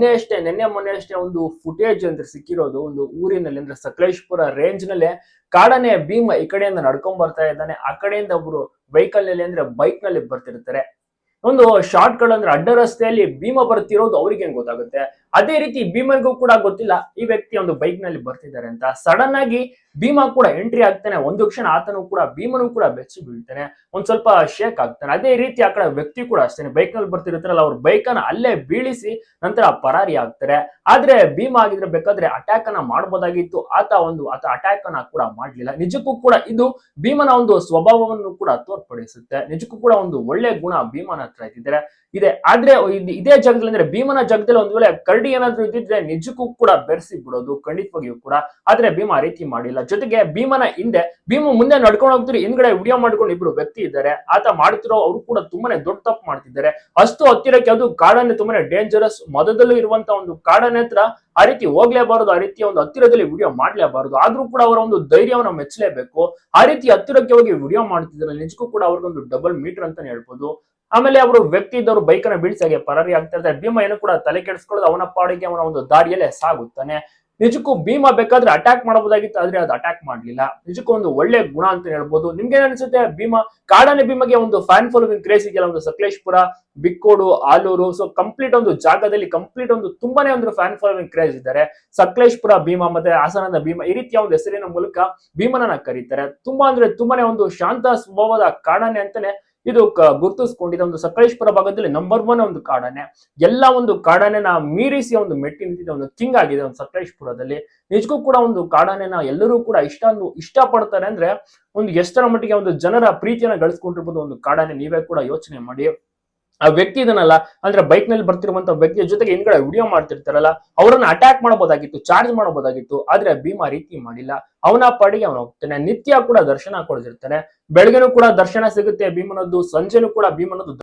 ನಿನ್ನೆ ಅಷ್ಟೇ, ನಿನ್ನೆ ಮೊನ್ನೆ ಅಷ್ಟೇ ಒಂದು ಫುಟೇಜ್ ಅಂದ್ರೆ ಸಿಕ್ಕಿರೋದು, ಒಂದು ಊರಿನಲ್ಲಿ ಅಂದ್ರೆ ಸಕಲೇಶ್ಪುರ ರೇಂಜ್ ನಲ್ಲೇ ಕಾಡನೆ ಭೀಮ ಈ ಕಡೆಯಿಂದ ನಡ್ಕೊಂಡ್ ಬರ್ತಾ ಇದ್ದಾನೆ, ಆ ಕಡೆಯಿಂದ ಒಬ್ರು ವೆಹಿಕಲ್ನಲ್ಲಿ ಅಂದ್ರೆ ಬೈಕ್ನಲ್ಲಿ ಬರ್ತಿರ್ತಾರೆ. ಒಂದು ಶಾರ್ಟ್ ಕಟ್ ಅಂದ್ರೆ ಅಡ್ಡ ರಸ್ತೆಯಲ್ಲಿ ಭೀಮ ಬರ್ತಿರೋದು ಅವ್ರಿಗೆ ಹೆಂಗ್ ಗೊತ್ತಾಗುತ್ತೆ? ಅದೇ ರೀತಿ ಭೀಮನ್ಗೂ ಕೂಡ ಗೊತ್ತಿಲ್ಲ ಈ ವ್ಯಕ್ತಿ ಒಂದು ಬೈಕ್ನಲ್ಲಿ ಬರ್ತಿದ್ದಾರೆ ಅಂತ. ಸಡನ್ ಆಗಿ ಭೀಮ ಕೂಡ ಎಂಟ್ರಿ ಆಗ್ತಾನೆ. ಒಂದು ಕ್ಷಣ ಆತನು ಕೂಡ, ಭೀಮನು ಕೂಡ ಬೆಚ್ಚಿ ಬೀಳ್ತಾನೆ. ಒಂದ್ ಸ್ವಲ್ಪ ಶೇಕ್ ಆಗ್ತಾನೆ. ಅದೇ ರೀತಿ ಆ ಕಡೆ ವ್ಯಕ್ತಿ ಕೂಡ ಅಷ್ಟೇ ಬೈಕ್ನಲ್ಲಿ ಬರ್ತಿರ್ತಾರಲ್ಲ ಅವ್ರ ಬೈಕ್ ಅನ್ನ ಅಲ್ಲೇ ಬೀಳಿಸಿ ನಂತರ ಪರಾರಿ ಆಗ್ತಾರೆ. ಆದ್ರೆ ಭೀಮ ಆಗಿದ್ರೆ ಬೇಕಾದ್ರೆ ಅಟ್ಯಾಕ್ ಅನ್ನ ಮಾಡಬಹುದಾಗಿತ್ತು ಆತ ಒಂದು, ಆತ ಅಟ್ಯಾಕ್ ಅನ್ನ ಕೂಡ ಮಾಡ್ಲಿಲ್ಲ. ನಿಜಕ್ಕೂ ಕೂಡ ಇದು ಭೀಮನ ಒಂದು ಸ್ವಭಾವವನ್ನು ಕೂಡ ತೋರ್ಪಡಿಸುತ್ತೆ. ನಿಜಕ್ಕೂ ಕೂಡ ಒಂದು ಒಳ್ಳೆ ಗುಣ ಭೀಮನ ಹತ್ರ ಇದ್ದಿದ್ರೆ ಇದೆ. ಆದ್ರೆ ಇದೇ ಜಾಗದಲ್ಲಿ ಅಂದ್ರೆ ಭೀಮನ ಜಗದಲ್ಲಿ ಒಂದ್ ವೇಳೆ ಕರಡಿ ಏನಾದ್ರು ಇದ್ದಿದ್ರೆ ನಿಜಕ್ಕೂ ಕೂಡ ಬೆರೆಸಿ ಬಿಡೋದು ಖಂಡಿತವಾಗಿಯೂ ಕೂಡ. ಆದ್ರೆ ಭೀಮ ಆ ರೀತಿ ಮಾಡಿಲ್ಲ. ಜೊತೆಗೆ ಭೀಮನ ಹಿಂದೆ, ಭೀಮ ಮುಂದೆ ನಡ್ಕೊಂಡು ಹೋಗ್ತಿರೋ ಹಿಂದ್ಗಡೆ ವಿಡಿಯೋ ಮಾಡ್ಕೊಂಡು ಇಬ್ರು ವ್ಯಕ್ತಿ ಇದ್ದಾರೆ. ಆತ ಮಾಡ್ತಿರೋ ಅವರು ಕೂಡ ತುಂಬಾನೇ ದೊಡ್ಡ ತಪ್ಪು ಮಾಡ್ತಿದ್ದಾರೆ. ಅಷ್ಟು ಹತ್ತಿರಕ್ಕೆ ಅದು ಕಾಡನ್ನೇ ತುಂಬಾನೇ ಡೇಂಜರಸ್ ಮೊದಲು ಇರುವಂತ ಒಂದು ಕಾಡನ ಹತ್ರ ಆ ರೀತಿ ಹೋಗ್ಲೇಬಾರದು, ಆ ರೀತಿಯ ಒಂದು ಹತ್ತಿರದಲ್ಲಿ ವಿಡಿಯೋ ಮಾಡ್ಲೇಬಾರದು. ಆದ್ರೂ ಕೂಡ ಅವರ ಒಂದು ಧೈರ್ಯವನ್ನು ಮೆಚ್ಚಲೇಬೇಕು ಆ ರೀತಿ ಹತ್ತಿರಕ್ಕೆ ಹೋಗಿ ವಿಡಿಯೋ ಮಾಡ್ತಿದ್ರೆ ನಿಜಕ್ಕೂ ಕೂಡ ಅವ್ರಿಗೊಂದು ಡಬಲ್ ಮೀಟರ್ ಅಂತಾನೆ ಹೇಳ್ಬೋದು. ಆಮೇಲೆ ಅವರು ವ್ಯಕ್ತಿ ಇದ್ದವರು ಬೈಕ್ ಅನ್ನ ಬೀಳ್ಸಾಗೆ ಪರಾರಿ ಆಗ್ತಾ ಇರ್ತಾರೆ. ಭೀಮ ಏನು ಕೂಡ ತಲೆ ಕೆಡಿಸ್ಕೊಳ್ಳೋದು ಅವನ ಪಾಡಿಗೆ ಅವನ ಒಂದು ದಾರಿಯಲ್ಲೇ ಸಾಗುತ್ತಾನೆ. ನಿಜಕ್ಕೂ ಭೀಮ ಬೇಕಾದ್ರೆ ಅಟ್ಯಾಕ್ ಮಾಡಬಹುದಾಗಿತ್ತು, ಆದ್ರೆ ಅದು ಅಟ್ಯಾಕ್ ಮಾಡ್ಲಿಲ್ಲ. ನಿಜಕ್ಕೂ ಒಂದು ಒಳ್ಳೆ ಗುಣ ಅಂತ ಹೇಳ್ಬೋದು. ನಿಮ್ಗೆ ಅನ್ಸುತ್ತೆ? ಭೀಮ, ಕಾಡನೆ ಭೀಮಗೆ ಒಂದು ಫ್ಯಾನ್ ಫಾಲೋವಿಂಗ್ ಕ್ರೇಸ್ ಇದೆಯಲ್ಲ, ಒಂದು ಸಕಲೇಶ್ಪುರ, ಬಿಕ್ಕೋಡು, ಆಲೂರು ಸೊ ಕಂಪ್ಲೀಟ್ ಒಂದು ಜಾಗದಲ್ಲಿ ಕಂಪ್ಲೀಟ್ ಒಂದು ತುಂಬಾನೇ ಒಂದು ಫ್ಯಾನ್ ಫಾಲೋವಿಂಗ್ ಕ್ರೇಜ್ ಇದ್ದಾರೆ. ಸಕಲೇಶ್ಪುರ, ಭೀಮ ಮತ್ತೆ ಹಾಸನದ ಭೀಮ, ಈ ರೀತಿಯ ಒಂದು ಹೆಸರಿನ ಮೂಲಕ ಭೀಮನನ್ನ ಕರೀತಾರೆ. ತುಂಬಾ ಅಂದ್ರೆ ತುಂಬಾನೇ ಒಂದು ಶಾಂತ ಸ್ವಭಾವದ ಕಾಡನೆ ಅಂತಾನೆ ಇದು ಗುರುತಿಸ್ಕೊಂಡಿದೆ ಒಂದು ಸಕಲೇಶ್ಪುರ ಭಾಗದಲ್ಲಿ ನಂಬರ್ ಒನ್ ಒಂದು ಕಾಡನೆ. ಎಲ್ಲ ಒಂದು ಕಾಡನೆನ ಮೀರಿಸಿ ಒಂದು ಮೆಟ್ಟಿ ನಿಂತಿದೆ, ಒಂದು ಕಿಂಗ್ ಆಗಿದೆ ಒಂದು ಸಕಲೇಶ್ಪುರದಲ್ಲಿ. ನಿಜಕ್ಕೂ ಕೂಡ ಒಂದು ಕಾಡನೆನ ಎಲ್ಲರೂ ಕೂಡ ಇಷ್ಟ ಇಷ್ಟ ಪಡ್ತಾರೆ ಅಂದ್ರೆ ಒಂದು ಎಷ್ಟರ ಮಟ್ಟಿಗೆ ಒಂದು ಜನರ ಪ್ರೀತಿಯನ್ನ ಗಳಿಸ್ಕೊಂಡಿರ್ಬೋದು ಒಂದು ಕಾಡನೆ. ನೀವೇ ಕೂಡ ಯೋಚನೆ ಮಾಡಿ. ಆ ವ್ಯಕ್ತಿ ಇದನ್ನಲ್ಲ, ಅಂದ್ರೆ ಬೈಕ್ನಲ್ಲಿ ಬರ್ತಿರುವಂತ ವ್ಯಕ್ತಿಯ ಜೊತೆಗೆ ಹಿಂದ್ಗಡೆ ವಿಡಿಯೋ ಮಾಡ್ತಿರ್ತಾರಲ್ಲ, ಅವರನ್ನ ಅಟ್ಯಾಕ್ ಮಾಡಬಹುದಾಗಿತ್ತು ಚಾರ್ಜ್ ಮಾಡಬಹುದಾಗಿತ್ತು, ಆದ್ರೆ ಭೀಮಾ ರೀತಿ ಮಾಡಿಲ್ಲ. ಅವನ ಪಾಡಿಗೆ ಅವನು ಹೋಗ್ತಾನೆ, ನಿತ್ಯ ಕೂಡ ದರ್ಶನ ಕೊಡದಿರ್ತಾನೆ ಬೆಳಗ್ಗೆನೂ ಕೂಡ ದರ್ಶನ ಸಿಗುತ್ತೆ ಭೀಮನದ್ದು, ಸಂಜೆನೂ ಕೂಡ ಭೀಮನದ್ದು